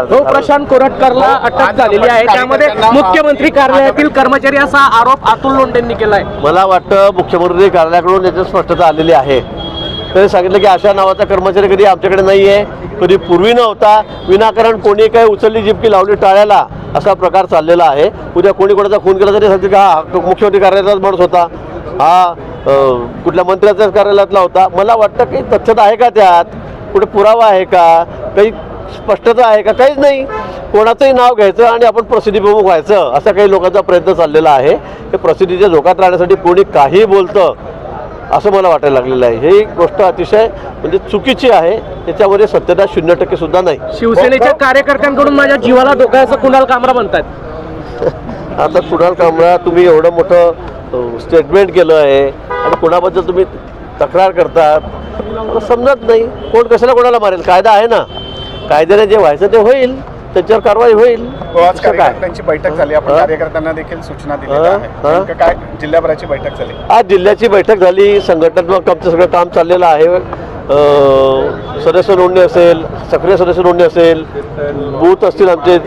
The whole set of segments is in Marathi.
हो प्रशांत कोरटकरला अटक झालेली आहे त्यामध्ये मुख्यमंत्री कार्यालयातील कर्मचारी असा आरोप अतुल लोंढेंनी केलाय. मला वाटतं मुख्यमंत्री कार्यालयाकडून याची स्पष्टता आलेली आहे. तरी सांगितलं की अशा नावाचा कर्मचारी कधी आमच्याकडे नाही आहे कधी पूर्वी नव्हता. विनाकारण कोणी काही उचलली जिपकी लावली टाळ्याला असा प्रकार चाललेला आहे. उद्या कोणी कोणाचा खून केला तरी सांगते की हा मुख्यमंत्री कार्यालयाचाच माणूस होता. हा कुठल्या मंत्र्याच्याच कार्यालयातला होता. मला वाटतं की तथ्यता आहे का त्यात? कुठे पुरावा आहे का? काही स्पष्टता आहे का? काहीच नाही. कोणाचंही नाव घ्यायचं आणि आपण प्रसिद्धीप्रमुख व्हायचं असा काही लोकांचा प्रयत्न चाललेला आहे. हे प्रसिद्धीच्या धोक्यात राहण्यासाठी कोणी काही बोलतं असं मला वाटायला लागलेलं आहे. ही गोष्ट अतिशय म्हणजे चुकीची आहे. त्याच्यामध्ये सत्यता शून्य टक्के सुद्धा नाही. शिवसेनेच्या कार्यकर्त्यांकडून माझ्या जीवाला धोका असं कुणाल कामरा म्हणतात आता कुणाल कामरा तुम्ही एवढं मोठं स्टेटमेंट केलं आहे आणि कुणाबद्दल तुम्ही तक्रार करतात. समजत नाही. कोण कशाला कोणाला मारेल? कायदा आहे ना. कायद्याने जे व्हायचं ते होईल त्याच्यावर कारवाई होईल. हो, आज कार्यकर्त्यांची बैठक झाली. आपण? कार्यकर्त्यांना देखील सूचना दिलेल्या काय जिल्ह्याभराची बैठक झाली? आज जिल्ह्याची बैठक झाली. संघटनात्मक आमचं सगळं काम चाललेलं आहे. सदस्य नोंदणी असेल सक्रिय सदस्य नोंदणी असेल बूथ असतील आमचे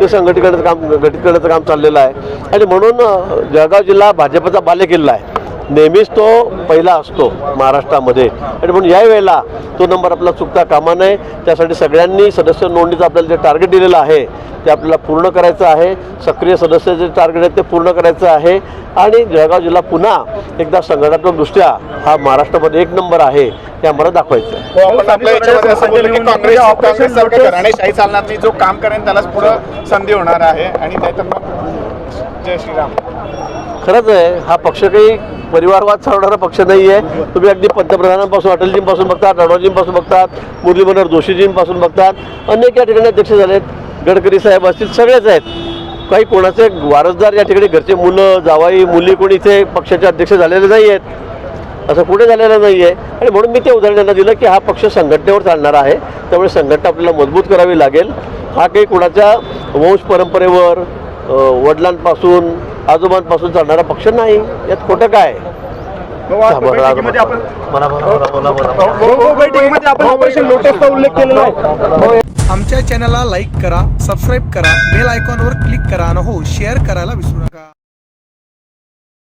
ते संघटित करण्याचं काम गठीत करण्याचं काम चाललेलं आहे. आणि म्हणून जळगाव जिल्हा भाजपचा बालेकिल्ला आहे. नेहमीच तो पहिला असतो महाराष्ट्रामध्ये. आणि म्हणून या वेळेला तो नंबर आपला चुकता कामा नये. त्यासाठी सगळ्यांनी सदस्य नोंदणीचं आपल्याला जे टार्गेट दिलेलं आहे ते आपल्याला पूर्ण करायचं आहे. सक्रिय सदस्य जे टार्गेट आहे ते पूर्ण करायचं आहे. आणि जळगाव जिल्हा पुन्हा एकदा संघटनात्मकदृष्ट्या हा महाराष्ट्रामध्ये एक नंबर आहे हे आम्हाला दाखवायचं आहे हो, नाही जो काम करेन त्यालाच पुढं संधी होणार आहे. आणि जय श्रीराम. खरंच आहे हा पक्ष काही परिवारवाद चालवणारा पक्ष नाही आहे तुम्ही अगदी पंतप्रधानांपासून अटलजींपासून बघतात रणोजींपासून बघतात मुरली मनोहर जोशीजींपासून बघतात. अनेक या ठिकाणी अध्यक्ष झालेत. गडकरी साहेब असतील सगळेच आहेत. काही कोणाचे वारसदार या ठिकाणी घरचे मुलं जावाई मुली कोणी इथे पक्षाचे अध्यक्ष झालेले नाही आहेत असं कुठे झालेलं नाही आहे आणि म्हणून मी ते उदाहरणांना दिलं की हा पक्ष संघटनेवर चालणारा आहे. त्यामुळे संघटना आपल्याला मजबूत करावी लागेल. हा काही कोणाच्या वंश परंपरेवर वडिलांपासून आजोबांपासून चालणारा पक्ष नाही. यात खोटं काय? हो, आमच्या चॅनलला लाईक करा सबस्क्राईब करा बेल आयकॉनवर क्लिक करा आणि हो शेअर करायला विसरू नका.